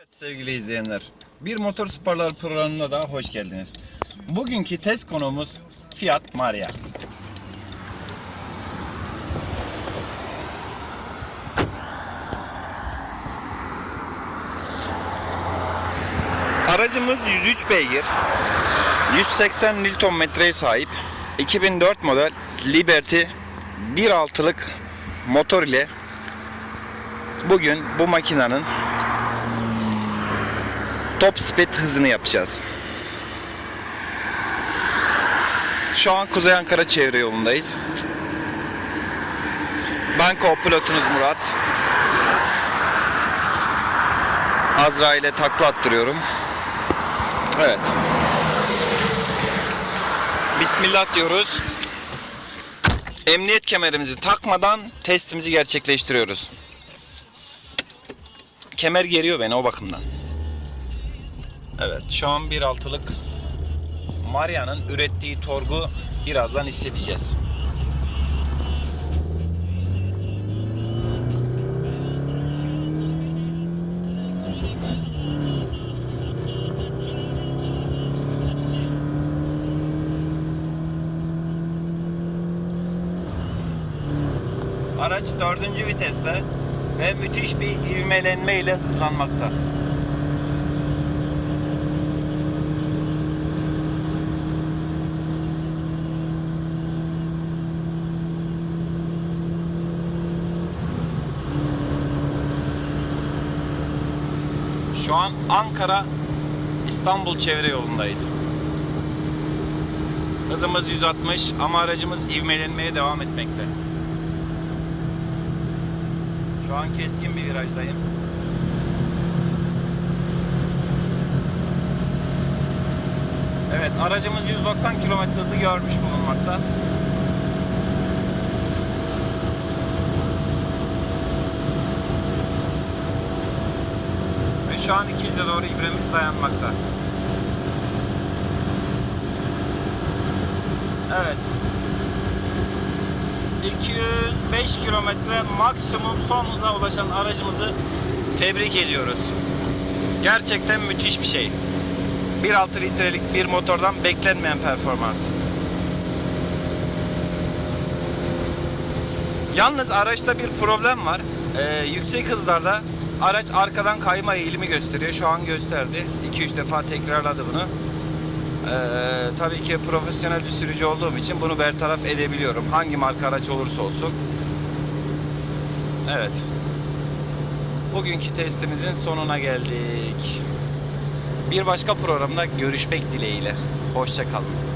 Evet sevgili izleyenler, bir motor sporlar programına daha hoş geldiniz. Bugünkü test konumuz Fiat Maria. Aracımız 103 beygir, 180 Nm'ye sahip, 2004 model Liberty 1.6'lık motor ile bugün bu makinenin top speed hızını yapacağız. Şu an Kuzey Ankara çevre yolundayız. Ben co-pilotunuz Murat. Azra ile takla attırıyorum. Evet. Bismillah diyoruz. Emniyet kemerimizi takmadan testimizi gerçekleştiriyoruz. Kemer geriyor beni o bakımdan. Evet şu an 1.6'lık Maria'nın ürettiği torgu birazdan hissedeceğiz. Araç dördüncü viteste ve müthiş bir ivmelenme ile hızlanmakta. Şu an Ankara İstanbul çevre yolundayız. Hızımız 160 ama aracımız ivmelenmeye devam etmekte. Şu an keskin bir virajdayım. Evet aracımız 190 km hızı görmüş bulunmakta. Şu an 200'e doğru ibremiz dayanmakta. Evet. 205 kilometre maksimum son hıza ulaşan aracımızı tebrik ediyoruz. Gerçekten müthiş bir şey. 1.6 litrelik bir motordan beklenmeyen performans. Yalnız araçta bir problem var. Ee, yüksek hızlarda araç arkadan kayma eğilimi gösteriyor. Şu an gösterdi. 2-3 defa tekrarladı bunu. Ee, tabii ki profesyonel bir sürücü olduğum için bunu bertaraf edebiliyorum. Hangi marka araç olursa olsun. Evet. Bugünkü testimizin sonuna geldik. Bir başka programda görüşmek dileğiyle. Hoşçakalın.